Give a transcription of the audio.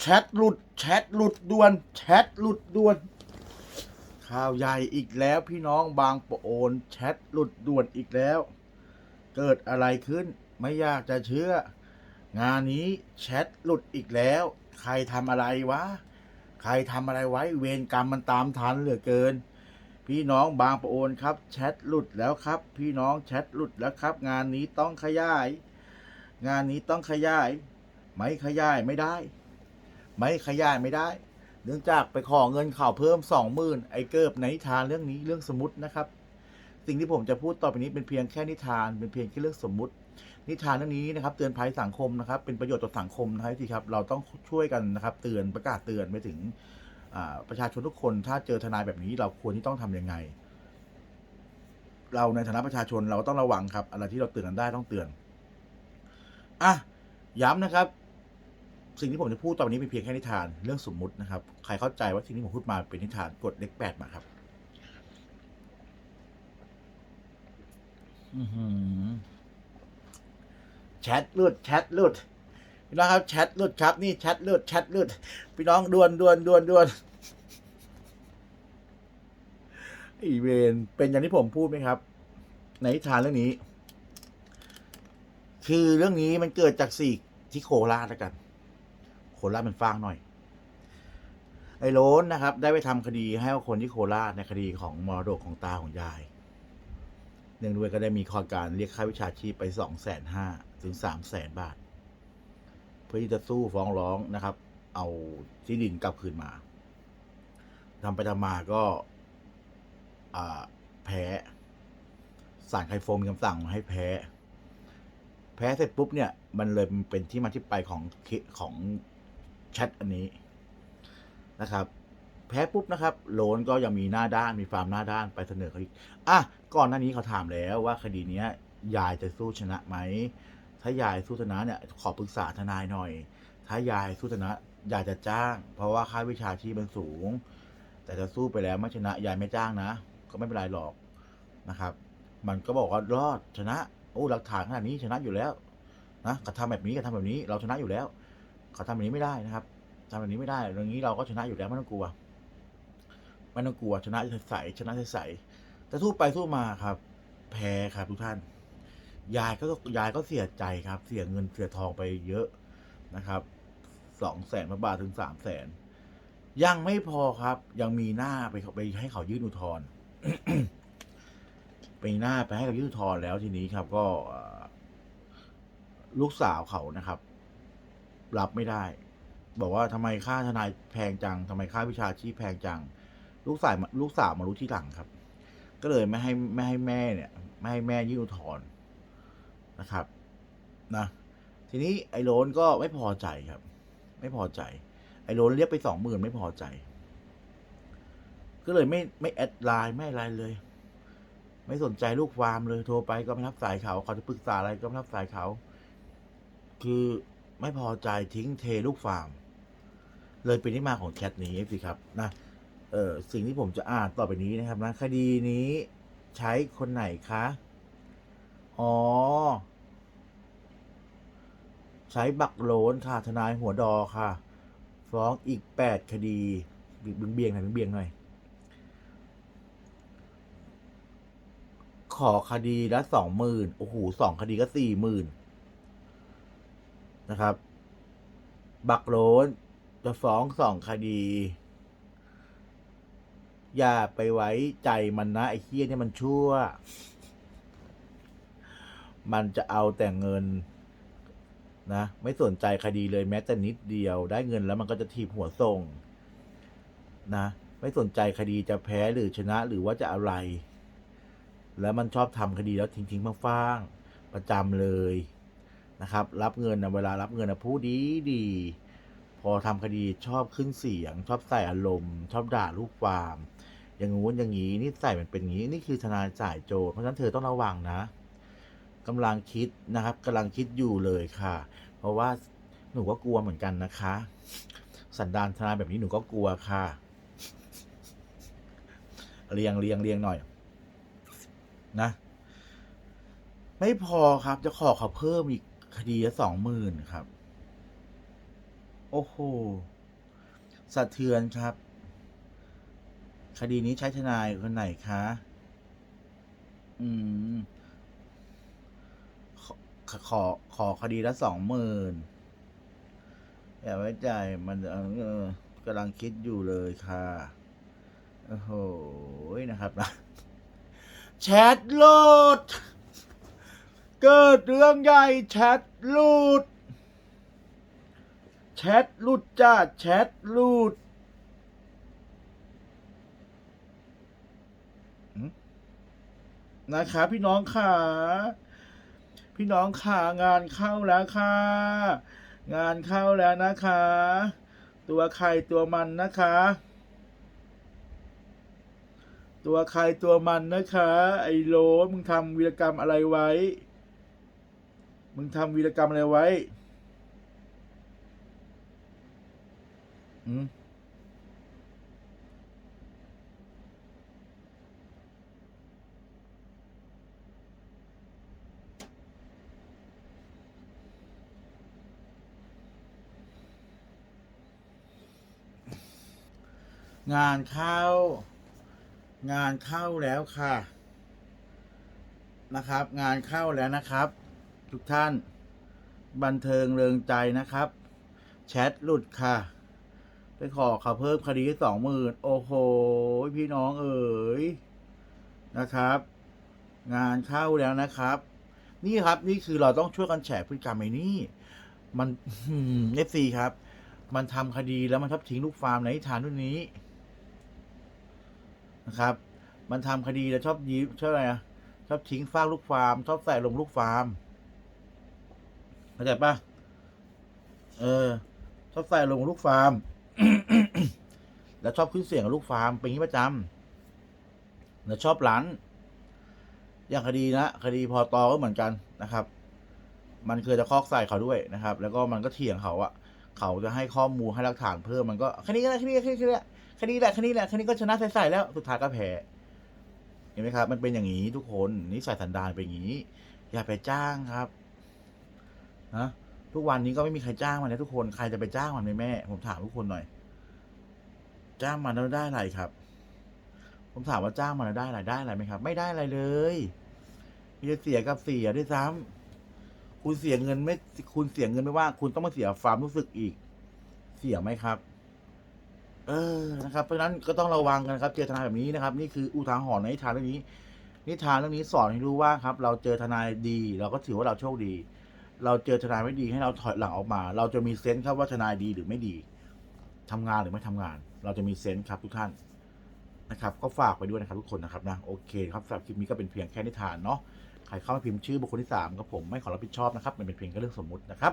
แชทหลุดแชทหลุดด่วนแชทหลุดด่วน ข่าวใหญ่อีกแล้วพี่น้องบางปะโอนแชทหลุดด่วนอีกแล้ว เกิดอะไรขึ้นไม่อยากจะเชื่อ งานนี้แชทหลุดอีกแล้ว ใครทำอะไรวะ ใครทำอะไรไว้เวรกรรมมันตามทันเหลือเกิน พี่น้องบางปะโอนครับแชทหลุดแล้วครับ พี่น้องแชทหลุดแล้วครับ งานนี้ต้องขยาย งานนี้ต้องขยาย ไม่ขยายไม่ได้ ไม่ขยายไม่ได้ เนื่องจากไปขอเงินข่าวเพิ่มสองหมื่นไอ้เกิบในนิทานเรื่องนี้เรื่องสมมตินะครับ สิ่งที่ผมจะพูดต่อไปนี้เป็นเพียงแค่นิทาน เป็นเพียงแค่เรื่องสมมุติ นิทานเรื่องนี้นะครับ เตือนภัยสังคมนะครับ เป็นประโยชน์ต่อสังคมนะครับที่ครับ เราต้องช่วยกันนะครับ เตือนประกาศเตือนไปถึงประชาชนทุกคนถ้าเจอทนายแบบนี้เราควรที่ต้องทำยังไง เราในฐานะประชาชนเราต้องระวังครับ อะไรที่เราเตือนกันได้ต้องเตือนอะย้ำนะครับ สิ่งที่ผมจะพูดตอนนี้เป็นเพียงแค่นิทานเรื่องสมมุตินะครับ ใครเข้าใจว่าสิ่งที่ผมพูดมาเป็นนิทานกดเลขแปดมาครับ อือแชทลุดแชทลุดพี่น้องครับแชทลุดครับ นี่แชทลุดแชทลุดพี่น้องด่วนด่วนด่วนด่วนอีเวนเป็นอย่างที่ผมพูดไหมครับ ในนิทานเรื่องนี้ คือเรื่องนี้มันเกิดจากสี่ที่โคราชแล้วกัน โคราชมันฟางหน่อย ไอ้โลนนะครับ ได้ไปทำคดีให้กับคนที่โคราชในคดีของมรดกของตาของยายเนื่องด้วยก็ได้มีข้อการเรียกค่าวิชาชีพไปสองแสนห้าถึงสามแสนบาท เพื่อที่จะสู้ฟ้องร้องนะครับ เอาที่ดินกลับคืนมาทำไปทำมาก็แพ้ศาลไคโฟมีคำสั่งให้แพ้ แพ้เสร็จปุ๊บเนี่ย มันเลยเป็นที่มาที่ไปของของ แชทอันนี้นะครับ แพ้ปุ๊บนะครับโลนก็ยังมีหน้าด้านมีฟาร์มหน้าด้านไปเสนอเขาอีกอะก่อนหน้านี้เขาถามแล้วว่าคดีนี้ยยายจะสู้ชนะไหมถ้ายายสู้ชนะเนี่ยขอปรึกษาทนายหน่อย ถ้ายายสู้ชนะยายจะจ้าง เพราะว่าค่าวิชาชีพมันสูง แต่จะสู้ไปแล้วไม่ชนะยายไม่จ้างนะ ก็ไม่เป็นไรหรอกนะครับ มันก็บอกว่ารอดชนะ โอ้หลักฐานขนาดนี้ชนะอยู่แล้วนะกระทำแบบนี้กระทำแบบนี้เราชนะอยู่แล้ว เขาทำแบบนี้ไม่ได้นะครับทำแบบนี้ไม่ได้เรื่องนี้เราก็ชนะอยู่แล้วไม่ต้องกลัวไม่ต้องกลัวชนะใสชนะใสแต่สู้ไปสู้มาครับ แพ้ครับทุกท่าน ยายก็ยายก็เสียใจครับ เสียเงินเสียทองไปเยอะนะครับสองแสนบาทถึงสามแสนยังไม่พอครับ ยังมีหน้าไปไปให้เขายื่นอุทธรณ์ไปหน้าไปให้เขายื่นอุทธรณ์แล้วทีนี้ครับ ก็ลูกสาวเขานะครับ รับไม่ได้ บอกว่าทำไมค่าทนายแพงจังทำไมค่าวิชาชีพแพงจัง ลูกสาวลูกสาวมารู้ที่หลังครับ ก็เลยไม่ให้ไม่ให้แม่เนี่ยไม่ให้แม่ยื่นอุทธรณ์นะครับนะทีนี้ไอ้โรนก็ไม่พอใจครับ ไม่พอใจ ไอ้โรนเรียกไปสองหมื่นไม่พอใจ ก็เลยไม่ไม่แอดไลน์ไม่อะไรเลย ไม่สนใจลูกฟาร์มเลยโทรไปก็ไม่รับสายเขาเขาจะปรึกษาอะไรก็ไม่รับสายเขา คือ ไม่พอใจทิ้งเทลูกฟาร์ม เลยเป็นที่มาของแชทนี้สิครับนะเออสิ่งที่ผมจะอ่านต่อไปนี้นะครับนะคดีนี้ใช้คนไหนคะ อ๋อ ใช้บักโลนค่ะ ทนายหัวดอค่ะ ฟ้องอีกแปดคดีบียงเบียงหน่อยเบียงหน่อย ขอคดีละสองหมื่นโอ้โหสองคดีก็สี่หมื่น นะครับ บักโลนจะฟ้องสองคดี อย่าไปไว้ใจมันนะ ไอ้เคี้ยนี่มันชั่ว มันจะเอาแต่เงินนะ ไม่สนใจคดีเลยแม้แต่นิดเดียว ได้เงินแล้วมันก็จะทีบหัวส่ง นะ ไม่สนใจคดีจะแพ้หรือชนะหรือว่าจะอะไร แล้วมันชอบทำคดีแล้วทิ้งๆฟ้างๆประจำเลย นะครับ รับเงินนะเวลารับเงินนะพูดดีดีพอทำคดีชอบขึ้นเสียง ชอบใส่อารมณ์ ชอบด่าลูกความอย่างงู้นอย่างงี้นี่ใส่มันเป็นอย่างงี้นี่คือทนายจ่ายโจทย์เพราะฉะนั้นเธอต้องระวังนะกำลังคิดนะครับกำลังคิดอยู่เลยค่ะ เพราะว่าหนูก็กลัวเหมือนกันนะคะ สันดานทนายแบบนี้หนูก็กลัวค่ะ เรียงเรียงเรียงหน่อย นะ ไม่พอครับจะขอเขาเพิ่มอีก คดีละสองหมื่นครับ โอ้โหสะเทือนครับ คดีนี้ใช้ทนายคนไหนคะอืมขอขอขอคดีละสองหมื่นอย่าไว้ใจมันเออกำลังคิดอยู่เลยค่ะ โอ้โหนะครับนะแชทหลด เกิดเรื่องใหญ่แชทลุดแชทลุดจ้าแชทลุดนะครับพี่น้องขาพี่น้องขางานเข้าแล้วค่ะ งานเข้าแล้วนะคะ ตัวใครตัวมันนะคะ ตัวใครตัวมันนะคะ ไอ้โลมึงทำวีรกรรมอะไรไว้ มึงทำวีรกรรมอะไรไว้อืมงานเข้า งานเข้าแล้วค่ะ นะครับ งานเข้าแล้วนะครับ ทุกท่าน บันเทิงเริงใจนะครับ แชทหลุดค่ะ ไปขอเขาเพิ่มคดีสองหมื่นโอ้โห พี่น้องเอ๋ยนะครับ งานเข้าแล้วนะครับ นี่ครับนี่คือเราต้องช่วยกันแฉพฤติกรรมไอ้นี่ มันเอฟซีครับ มันทำคดีแล้วมันทับทิ้งลูกฟาร์มในนิทานรุ่นนี้นะครับ มันทำคดีแล้วชอบยิ้มชอบอะไรอะชอบทิ้งฟากลูกฟาร์มชอบใส่ลงลูกฟาร์ม เข้าใจปะเออ ชอบใส่ลงลูกฟาร์ม แล้วชอบขึ้นเสียงกับลูกฟาร์มเป็นอย่างนี้ประจำแล้วชอบร้านอย่างคดีนะคดีพอตอก็เหมือนกันนะครับ มันเคยจะคอกใส่เขาด้วยนะครับ แล้วก็มันก็เถียงเขาอะเขาจะให้ข้อมูลให้หลักฐานเพิ่มมันก็คดีก็ได้คดีก็ได้คดีก็ได้คดีแหละคดีแหละคดีก็ชนะใส่ๆแล้วสุดท้ายก็แพ้เห็นไหมครับ มันเป็นอย่างนี้ทุกคนนิสัยสันดานเป็นอย่างนี้ อย่าไปจ้างครับ นะทุกวันนี้ก็ไม่มีใครจ้างมันแล้วทุกคนใครจะไปจ้างมันไหมแม่ ผมถามทุกคนหน่อย จ้างมันแล้วได้อะไรครับ ผมถามว่าจ้างมันแล้วได้อะไรได้อะไรไหมครับ ไม่ได้อะไรเลยมีแต่เสียกับเสียด้วยซ้ำคุณเสียเงินไม่ คุณเสียเงินไม่ว่า คุณต้องมาเสียความรู้สึกอีก เสียไหมครับ เออนะครับ เพราะฉะนั้นก็ต้องระวังกันครับ เจอทนายแบบนี้นะครับ นี่คืออุทาหรณ์ในนิทานเรื่องนี้นิทานเรื่องนี้สอนให้รู้ว่าครับ เราเจอทนายดี เราก็ถือว่าเราโชคดี เราเจอทนายไม่ดีให้เราถอยหลังออกมา เราจะมีเซนส์ครับว่าทนายดีหรือไม่ดีทำงานหรือไม่ทำงาน เราจะมีเซนส์ครับทุกท่านนะครับ ก็ฝากไปด้วยนะครับทุกคนนะครับนะโอเคครับสำหรับคลิปนี้ก็เป็นเพียงแค่นิทานเนาะใครเข้ามาพิมพ์ชื่อบุคคลที่สามกับผมไม่ขอรับผิดชอบนะครับมันเป็นเพียงแค่เรื่องสมมุตินะครับ